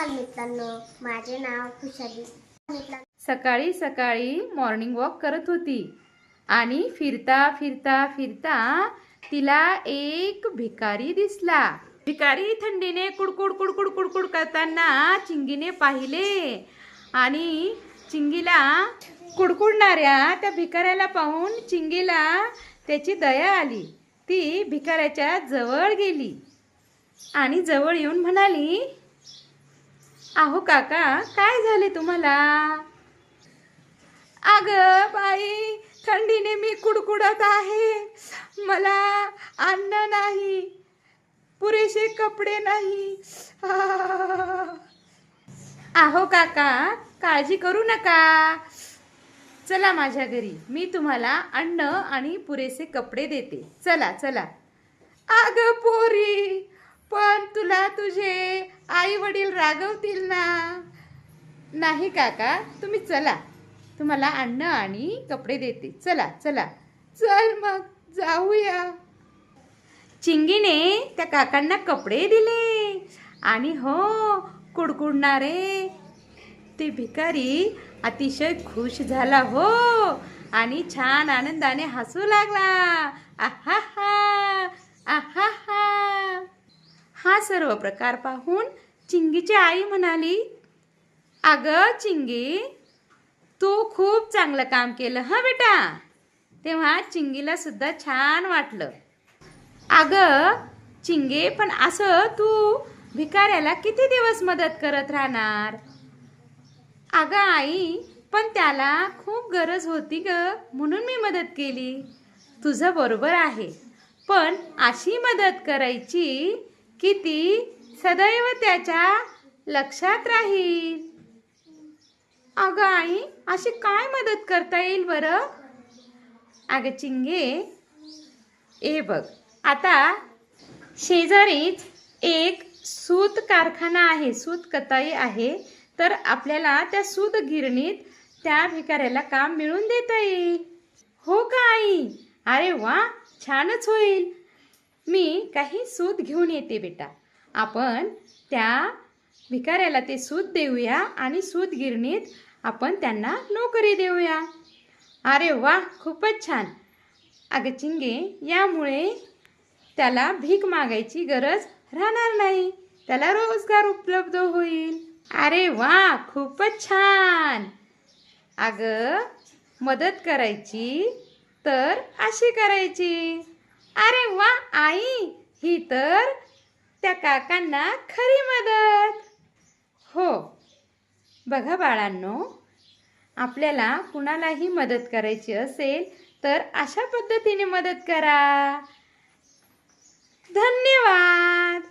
मित्रांनो माझे नाव खुशाली. सकाळी सकाळी मॉर्निंग वॉक करत होती. आणि फिरता फिरता फिरता तिला एक भिकारी दिसला. भिकारी थंडीने कुडकुड कुडकुड कुडकुड करताना चिंगीने पाहिले. आणि चिंगीला कुडकुडणाऱ्या त्या भिकाऱ्याला पाहून चिंगीला त्याची दया आली. ती भिकाऱ्याच्या जवळ गेली. आणि जवळ येऊन म्हणाली अहो काका काय झाले तुम्हाला? अग बाई थंडीने मी कुडकुडत आहे. मला अन्न नाही पुरेसे कपडे नाही. आहो अहो काका काळजी करू नका. चला माझ्या घरी मी तुम्हाला अन्न आणि पुरेसे कपडे देते. चला चला. अग पोरी पण तुला तुझे आई वडील रागवतील ना. नाही काका. तुम्ही चला. तुम्हाला अन्न आणि कपडे देते. चला चला. चल मग. जाऊया. चिंगीने त्या काकांना कपडे दिले. आणि हो कुडकुडणारे. ते भिकारी अतिशय खुश झाला हो. आणि छान आनंदाने हसू लागला. आहा हा हा सर्व प्रकार पाहून चिंगीची आई म्हणाली अगं चिंगी तू खूप चांगलं काम केलं हं बेटा? तेव्हा चिंगीला सुद्धा छान वाटलं. अगं चिंगे पण असं तू भिकाऱ्याला किती दिवस मदत करत राहणार? अगं आई पण त्याला खूप गरज होती ग म्हणून मी मदत केली. तुझं बरोबर आहे पण अशी मदत करायची की ती सदैव त्याच्या लक्षात राहील? अगं आई अशी काय मदत करता येईल बरं? अगं चिंगे ए बघ आता शेजारीच एक सूत कारखाना आहे सूत कताई आहे तर आपल्याला त्या सूत गिरणीत त्या भिकाऱ्याला काम मिळून देता येईल. हो का आई? अरे वा छानच होईल. मी काही सूत घेऊन येते बेटा. आपण त्या भिकाऱ्याला ते सूत देऊया आणि सूत गिरणीत आपण त्यांना नोकरी देऊया. अरे वा खूपच छान. अगं चिंगे यामुळे त्याला भीक मागायची गरज राहणार नाही. त्याला रोजगार उपलब्ध होईल. अरे वा खूपच छान. अगं मदत करायची तर अशी करायची. अरे वा आई ही तर त्या काकांना खरी मदत. हो बघा बाळांनो आपल्याला कुणालाही मदत करायची असेल तर अशा पद्धतीने मदत करा. धन्यवाद.